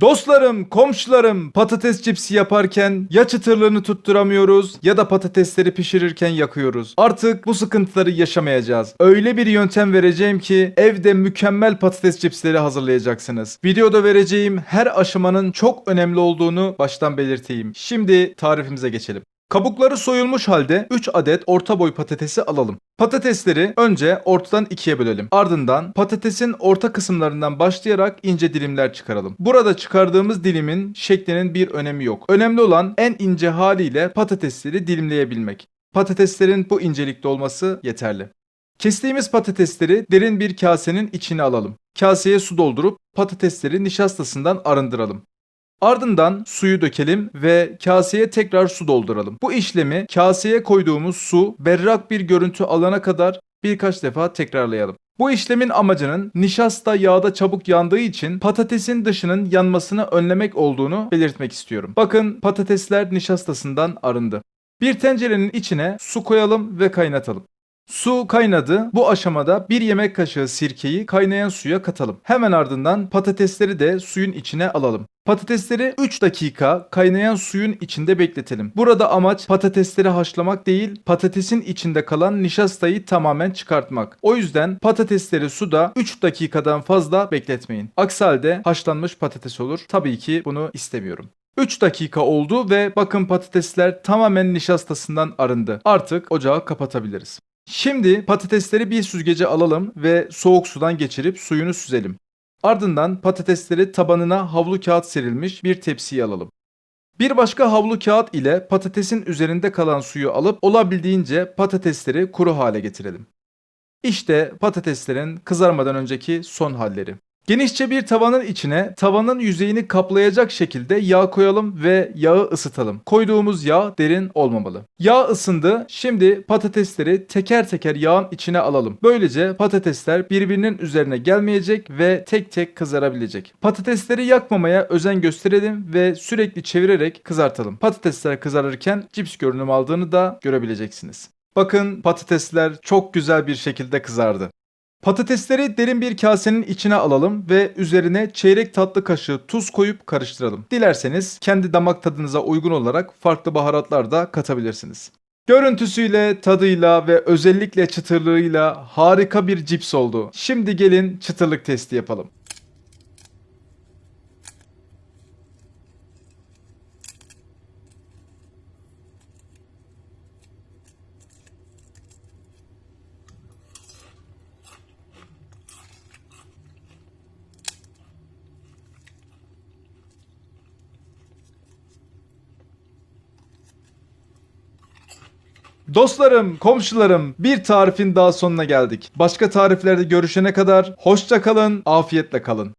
Dostlarım, komşularım patates cipsi yaparken ya çıtırlığını tutturamıyoruz ya da patatesleri pişirirken yakıyoruz. Artık bu sıkıntıları yaşamayacağız. Öyle bir yöntem vereceğim ki evde mükemmel patates cipsleri hazırlayacaksınız. Videoda vereceğim her aşamanın çok önemli olduğunu baştan belirteyim. Şimdi tarifimize geçelim. Kabukları soyulmuş halde 3 adet orta boy patatesi alalım. Patatesleri önce ortadan ikiye bölelim. Ardından patatesin orta kısımlarından başlayarak ince dilimler çıkaralım. Burada çıkardığımız dilimin şeklinin bir önemi yok. Önemli olan en ince haliyle patatesleri dilimleyebilmek. Patateslerin bu incelikte olması yeterli. Kestiğimiz patatesleri derin bir kasenin içine alalım. Kaseye su doldurup patatesleri nişastasından arındıralım. Ardından suyu dökelim ve kaseye tekrar su dolduralım. Bu işlemi kaseye koyduğumuz su berrak bir görüntü alana kadar birkaç defa tekrarlayalım. Bu işlemin amacının nişasta yağda çabuk yandığı için patatesin dışının yanmasını önlemek olduğunu belirtmek istiyorum. Bakın patatesler nişastasından arındı. Bir tencerenin içine su koyalım ve kaynatalım. Su kaynadı. Bu aşamada bir yemek kaşığı sirkeyi kaynayan suya katalım. Hemen ardından patatesleri de suyun içine alalım. Patatesleri 3 dakika kaynayan suyun içinde bekletelim. Burada amaç patatesleri haşlamak değil, patatesin içinde kalan nişastayı tamamen çıkartmak. O yüzden patatesleri suda 3 dakikadan fazla bekletmeyin. Aksi halde haşlanmış patates olur. Tabii ki bunu istemiyorum. 3 dakika oldu ve bakın patatesler tamamen nişastasından arındı. Artık ocağı kapatabiliriz. Şimdi patatesleri bir süzgece alalım ve soğuk sudan geçirip suyunu süzelim. Ardından patatesleri tabanına havlu kağıt serilmiş bir tepsiye alalım. Bir başka havlu kağıt ile patatesin üzerinde kalan suyu alıp olabildiğince patatesleri kuru hale getirelim. İşte patateslerin kızarmadan önceki son halleri. Genişçe bir tavanın içine tavanın yüzeyini kaplayacak şekilde yağ koyalım ve yağı ısıtalım. Koyduğumuz yağ derin olmamalı. Yağ ısındı. Şimdi patatesleri teker teker yağın içine alalım. Böylece patatesler birbirinin üzerine gelmeyecek ve tek tek kızarabilecek. Patatesleri yakmamaya özen gösterelim ve sürekli çevirerek kızartalım. Patatesler kızarırken cips görünüm aldığını da görebileceksiniz. Bakın patatesler çok güzel bir şekilde kızardı. Patatesleri derin bir kasenin içine alalım ve üzerine çeyrek tatlı kaşığı tuz koyup karıştıralım. Dilerseniz kendi damak tadınıza uygun olarak farklı baharatlar da katabilirsiniz. Görüntüsüyle, tadıyla ve özellikle çıtırlığıyla harika bir cips oldu. Şimdi gelin çıtırlık testi yapalım. Dostlarım, komşularım bir tarifin daha sonuna geldik. Başka tariflerde görüşene kadar hoşça kalın, afiyetle kalın.